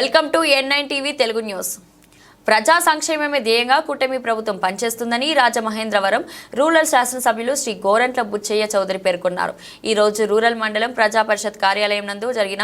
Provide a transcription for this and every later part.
Welcome to N nine TV Telugu news. ప్రజా సంక్షేమమే ధ్యేయంగా కూటమి ప్రభుత్వం పనిచేస్తుందని రాజమహేంద్రవరం రూరల్ శాసనసభ్యులు శ్రీ గోరంట్ల బుచ్చయ్య చౌదరి పేర్కొన్నారు. ఈ రోజు రూరల్ మండలం ప్రజా పరిషత్ కార్యాలయం నందు జరిగిన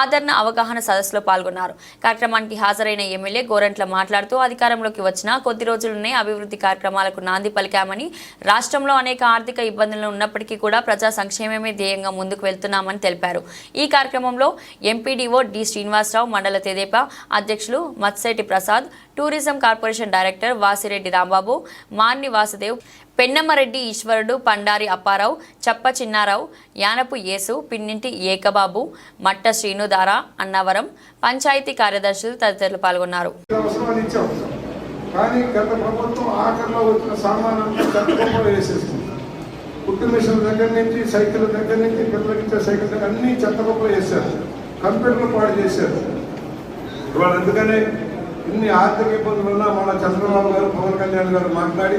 ఆదరణ అవగాహన సదస్సులో పాల్గొన్నారు. కార్యక్రమానికి హాజరైన ఎమ్మెల్యే గోరంట్ల మాట్లాడుతూ అధికారంలోకి వచ్చిన కొద్ది రోజుల్లోనే అభివృద్ధి కార్యక్రమాలకు నాంది పలికామని రాష్ట్రంలో అనేక ఆర్థిక ఇబ్బందులు ఉన్నప్పటికీ కూడా ప్రజా సంక్షేమమే ధ్యేయంగా ముందుకు వెళ్తున్నామని తెలిపారు. ఈ కార్యక్రమంలో ఎంపీడీఓ డి శ్రీనివాసరావు మండల తెదేపా అధ్యక్షులు Matseti Prasad tourism corporation director Vasireddy Rambabu మాన్ని Vasudev Pennammareddy ఈశ్వరుడు పండారి అప్పారావు చప్ప చిన్నారావు యానపు యేసు పిన్నింటి ఏకబాబు మట్ట శ్రీనుధార అన్నవరం పంచాయతీ కార్యదర్శులు తదితరులు పాల్గొన్నారు. కానీ గత ప్రభుత్వం ఆఖరిలో వచ్చిన సామానంతా వేసేస్తుంది కుట్టు మిషన్ దగ్గర నుంచి సైకిల్ దగ్గర నుంచి పిల్లలకిచ్చే సైకిల్ దగ్గర అన్ని చెత్తలో వేశారు. కంప్యూటర్లు పాడు చేశారు. ఇవాళ అందుకనే ఇన్ని ఆర్థిక ఇబ్బందులు ఉన్నా మన చంద్రబాబు గారు పవన్ కళ్యాణ్ గారు మాట్లాడి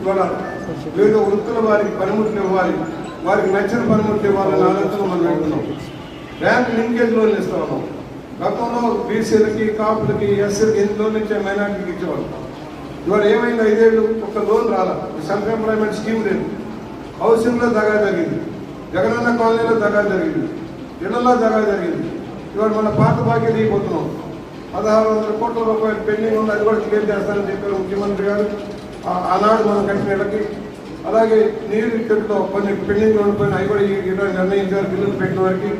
ఇవాళ వివిధ వృత్తుల వారికి పనిముట్లు ఇవ్వాలి వారికి నచ్చిన పనిముట్లు ఇవ్వాలనే ఆలోచన మనం వెళ్తున్నాం. బ్యాంక్ లింకేజ్ లోన్లు ఇస్తా ఉన్నాం గతంలో బీసీలకి కాపులకి ఎస్సీలకి ఎన్ని లోన్లు ఇచ్చే మైనార్టీకి ఇచ్చేవాళ్ళు. ఇవాళ ఏమైంది ఐదేళ్ళు ఒక లోన్ రాలా. సెల్ఫ్ ఎంప్లాయ్మెంట్ స్కీమ్ లేదు. హౌసింగ్లో దగా జరిగింది. జగనన్న కాలనీలో దగా జరిగింది. ఇళ్ళలో దగా జరిగింది. ఇవాళ మన పాత బాకీ దిగిపోతున్నాం. పదహారు వందల కోట్ల రూపాయలు పెండింగ్ ఉంది అది కూడా క్లియర్ చేస్తానని చెప్పారు ముఖ్యమంత్రి గారు. ఆనాడు మనం కట్టిన ఇళ్ళకి అలాగే నీరు ఇక్కడితో కొన్ని పెండింగ్ ఉండిపోయిన అవి కూడా ఈ- ఈరోజు నిర్ణయించారు బిల్లులు పెట్టిన వారికి.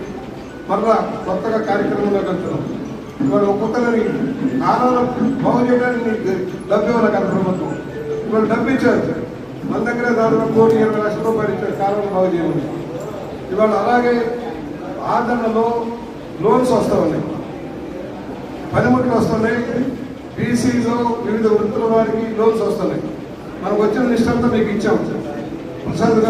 మరలా కొత్తగా కార్యక్రమంలోకి వెళ్తున్నాం. ఇవాళ ఒక్కొక్కరిని ఆనందం బాగు చేయడానికి డబ్బు ఇవ్వాలి కదా ప్రభుత్వం. ఇవాళ డబ్బు ఇచ్చారు. మన దగ్గర దాదాపు కోటి ఇరవై లక్షల రూపాయలు ఇచ్చారు కాలం బాగు చేయమని ఇవాళ అలాగే ఆదరణలో లోన్స్ వస్తూ ఉన్నాయి. పనిముట్లు వస్తున్నాయి. బీసీలో వివిధ వృత్తుల వారికి లోన్స్ వస్తున్నాయి. మనకు వచ్చిన లిస్ట్ అంతా మీకు ఇచ్చాం. ప్రసాద్